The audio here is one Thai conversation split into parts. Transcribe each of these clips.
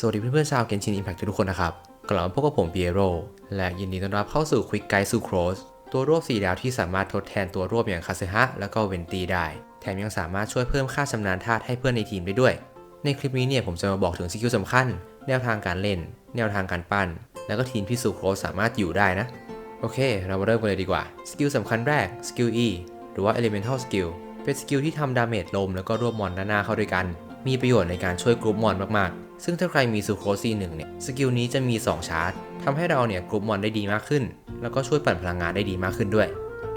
สวัสดีเพื่อนๆชาวเกนชินอิมแพคทุกคนนะครับ กลับมาพบกับผมเปียโรและยินดีต้อนรับเข้าสู่ Quick Guide สู่ Cross ตัวรวบ4ดาวที่สามารถทดแทนตัวรวบอย่างคาเซฮะและก็เวนตีได้ แถมยังสามารถช่วยเพิ่มค่าชำนาญธาตุให้เพื่อนในทีมได้ด้วย ในคลิปนี้เนี่ยผมจะมาบอกถึงสกิลสำคัญ แนวทางการเล่น แนวทางการปั้น แล้วก็ทีมที่สู่โครสสามารถอยู่ได้นะ โอเค เรามาเริ่มกันเลยดีกว่า สกิลสำคัญแรก สกิล E หรือว่า Elemental Skill เป็นสกิลที่ทำดาเมจลมแล้วก็รวบมอนด้านหน้าเข้าด้วยกันมีประโยชน์ในการช่วยกรุ๊ปมอนมากๆ ซึ่งถ้าใครมีซูโครซีหนึ่งเนี่ย สกิลนี้จะมี 2 ชาร์จทำให้เราเนี่ยกรุ๊ปมอนได้ดีมากขึ้น แล้วก็ช่วยปั่นพลังงานได้ดีมากขึ้นด้วย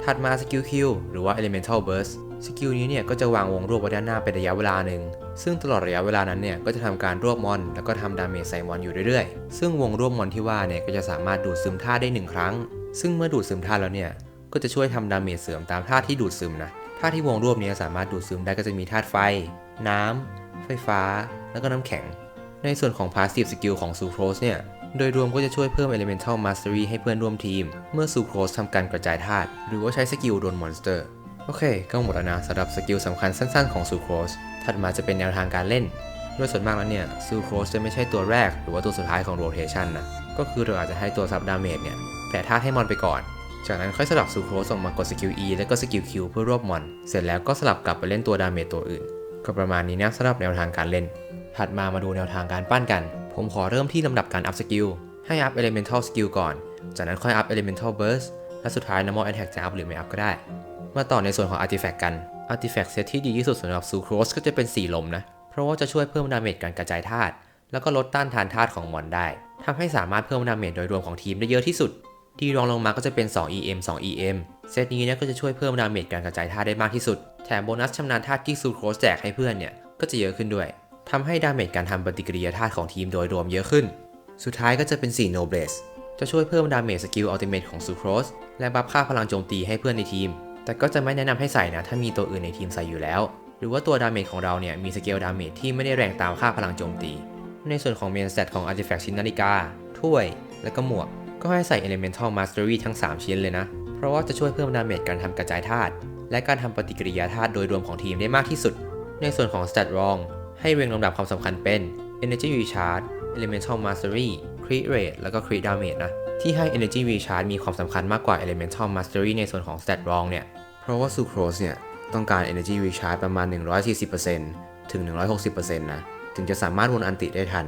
ถัดมาสกิล Q หรือว่า Elemental Burst สกิลนี้เนี่ยก็จะวางวงรวบไว้ด้านหน้าเป็นระยะเวลาหนึ่ง ซึ่งตลอดระยะเวลานั้นเนี่ยก็จะทำการรวบมอน แล้วก็ทำดาเมจใส่มอนอยู่เรื่อยๆ ซึ่งวงรวบมอนที่ว่าเนี่ยก็จะสามารถดูดซึมธาตุได้หนึ่งครั้ง ซึ่งเมื่อดูดซึมธาตุแล้วเนี่ยก็จะช่วยทำดาเมจเสริมตามธาตุที่ดูดซึมนะ ธาตุที่วงรวบนี้สามารถดูดซึมได้ก็จะมีธาตุไฟ น้ำ ไฟฟ้า แล้วก็น้ำแข็ง ในส่วนของ Passive Skill ของ s u c r o s เนี่ย โดยรวมก็จะช่วยเพิ่ม Elemental Mastery ให้เพื่อนร่วมทีม เมื่อ s u c r o s ทำการกระจายธาตุหรือว่าใช้สกิลโดนมอนสเตอร์ โอเค ก็หมดแล้วนะสำหรับสกิลสำคัญสั้นๆของ s u c r o s ถัดมาจะเป็นแนวทางการเล่นโดยส่วนมากแล้วเนี่ย Sucrose จะไม่ใช่ตัวแรกหรือว่าตัวสุดท้ายของ Rotation นะก็คือเราอาจจะให้ตัวซับดาเมจเนี่ยแผ่ธาตุให้มอนไปก่อน จากนั้นค่อยสลับซูโครสออกมากดสกิล E แล้วก็สกิล Q เพื่อรวบมอน เสร็จแล้วก็สลับกลับไปเล่นตัวดาเมจตัวอื่น ก็ประมาณนี้นะสำหรับแนวทางการเล่น ถัดมามาดูแนวทางการปั้นกัน ผมขอเริ่มที่ลำดับการอัพสกิล ให้อัพ Elemental Skill ก่อน จากนั้นค่อยอัพ Elemental Burst และสุดท้าย Normal Attack จะอัพหรือไม่อัพก็ได้ มาต่อในส่วนของ Artifact กัน Artifact เซตที่ดีที่สุดสำหรับซูโครสก็จะเป็นสีลมนะ เพราะว่าจะช่วยเพิ่มดาเมจการกระจายธาตุ แล้วก็ลดต้านทานธาตุของมอนได้ทำให้สามารถเพิ่มดาเมจโดยรวมของทีมได้เยอะที่สุดดีรองลงมาก็จะเป็น 2 EM 2 EM เซตนี้เนี่ยก็จะช่วยเพิ่มดาเมจการกระจายธาตุได้มากที่สุด แถมโบนัสชำนาญธาตุที่ซูโครสแจกให้เพื่อนเนี่ยก็จะเยอะขึ้นด้วยทำให้ดาเมจการทำปฏิกิริยาธาตุของทีมโดยรวมเยอะขึ้น สุดท้ายก็จะเป็น4 Noblesse จะช่วยเพิ่มดาเมจสกิลอัลติเมทของซูโครสและบัฟค่าพลังโจมตีให้เพื่อนในทีม แต่ก็จะไม่แนะนำให้ใส่นะถ้ามีตัวอื่นในทีมใส่อยู่แล้ว หรือว่าตัวดาเมจของเราเนี่ยมีสเกลดาเมจที่ไม่ได้แรงตามค่าพลังโจมตี ในส่วนของเมนสเตตของ Artifact ชิ้นนาฬิกา ถ้วย และก็หมวก ก็ให้ใส่ Elemental Mastery ทั้ง 3 ชิ้นเลยนะ เพราะว่าจะช่วยเพิ่มดาเมจการทำกระจายธาตุและการทำปฏิกิริยาธาตุโดยรวมของทีมได้มากที่สุด ในส่วนของ Stat Rong ให้เรียงลำดับความสำคัญเป็น Energy Recharge Elemental Mastery Crit Rate แล้วก็ Crit Damage นะที่ให้ Energy Recharge มีความสำคัญมากกว่า Elemental Mastery ในส่วนของ Stat Rong เนี่ย เพราะว่า Sucrose เนี่ย ต้องการ Energy Recharge ประมาณ 140%ถึง 160%นะ ถึงจะสามารถวนอันติได้ทัน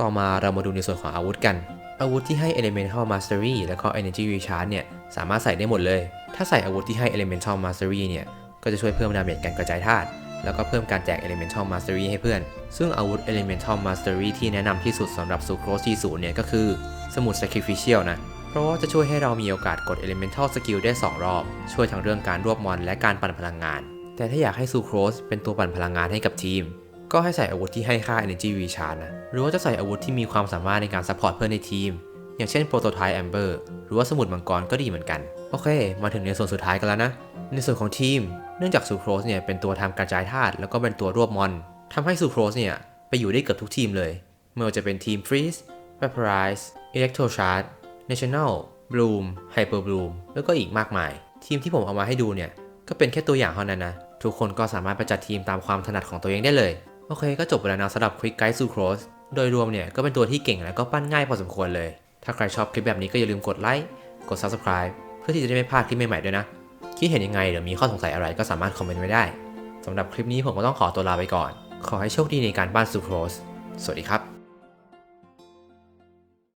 ต่อมาเรามาดูในส่วนของอาวุธกัน อาวุธที่ให้ Elemental Mastery แล้วก็ Energy Recharge เนี่ยสามารถใส่ได้หมดเลย ถ้าใส่อาวุธที่ให้ Elemental Mastery เนี่ยก็จะช่วยเพิ่มดาเมจการกระจายธาตุแล้วก็เพิ่มการแจก Elemental Mastery ให้เพื่อน ซึ่งอาวุธ Elemental Mastery ที่แนะนำที่สุดสำหรับ Sucrose 0เนี่ยก็คือสมุด Sacrificial นะ เพราะว่าจะช่วยให้เรามีโอกาสกด Elemental Skill ได้ 2 รอบ ช่วยทั้งเรื่องการรวบมอนและการปั่นพลังงาน แต่ถ้าอยากให้ Sucrose เป็นตัวปั่นพลังงานให้กับทีม ก็ให้ใส่อาวุธที่ให้ค่า Energy Recharge นะ หรือว่าจะใส่อาวุธที่มีความสามารถในการซัพพอร์ตเพื่อนในทีม อย่างเช่น Prototype Amber หรือว่าสมุดมังกรก็ดีเหมือนกัน โอเค มาถึงในส่วนสุดท้ายกันแล้วนะ ในส่วนของทีม เนื่องจากซูโครสเนี่ยเป็นตัวทำกระจายธาตุแล้วก็เป็นตัวรวบมอนทำให้ซูโครสเนี่ยไปอยู่ได้เกือบทุกทีมเลย ไม่ว่าจะเป็นทีม Freeze Vaporize Electrocharge National Bloom Hyper Bloom แล้วก็อีกมากมาย ทีมที่ผมเอามาให้ดูเนี่ยก็เป็นแค่ตัวอย่างเท่านั้นนะทุกคนก็สามารถไปจัดทีมตามความถนัดของตัวเองได้เลย โอเคก็จบไปแล้วนะสำหรับ Quick Guide to Cross โดยรวมเนี่ยก็เป็นตัวที่เก่งและก็ปั้นง่ายพอสมควรเลย ถ้าใครชอบคลิปแบบนี้ก็อย่าลืมกดไลค์ กด Subscribe เพื่อที่จะได้ไม่พลาดคลิปใหม่ๆด้วยนะ คิดเห็นยังไงหรือมีข้อสงสัยอะไรก็สามารถคอมเมนต์ไว้ได้สำหรับคลิปนี้ผมก็ต้องขอตัวลาไปก่อน ขอให้โชคดีในการปั้นซูโครส สวัสดีครับ